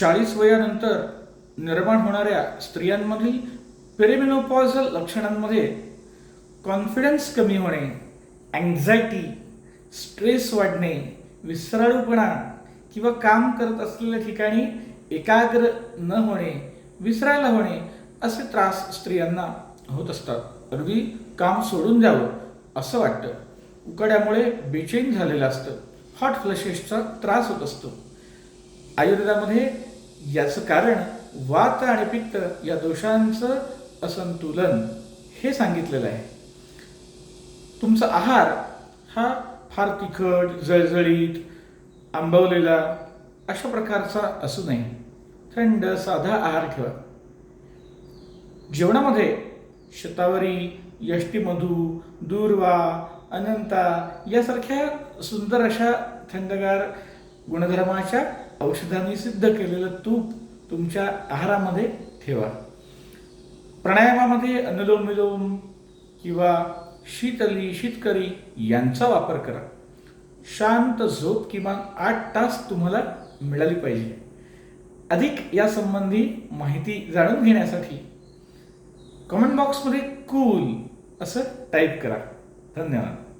चाळीस वयानंतर निर्माण होणाऱ्या स्त्रियांमधील पेरेमिनोपॉझल लक्षणांमध्ये कॉन्फिडन्स कमी होणे अँझायटी स्ट्रेस वाढणे विसराळूपणा किंवा काम करत असलेल्या ठिकाणी एकाग्र न होणे विसरायला होणे असे त्रास स्त्रियांना होत असतात. अगदी काम सोडून द्यावं असं वाटतं. उकाड्यामुळे बेचैन झालेलं असतं. हॉट फ्लशेसचा त्रास होत असतो. आयुर्वेदामध्ये याचं कारण वात आणि पित्त या दोषांचं असंतुलन हे सांगितलेलं आहे. तुमचा आहार हा फार तिखट जळजळीत आंबवलेला अशा प्रकारचा असू नये. थंड साधा आहार ठेवा. जेवणामध्ये शतावरी यष्टीमधू दूर्वा अनंता यासारख्या सुंदर अशा थंडगार गुणधर्माच्या औषधांनी सिद्ध केलेलं तूप तुमच्या आहारामध्ये ठेवा. प्राणायामामध्ये अनुलोम विलोम किंवा शीतली शीतकरी यांचा वापर करा. शांत झोप किमान आठ तास तुम्हाला मिळाली पाहिजे. अधिक यासंबंधी माहिती जाणून घेण्यासाठी कमेंट बॉक्समध्ये कूल असं टाईप करा. धन्यवाद.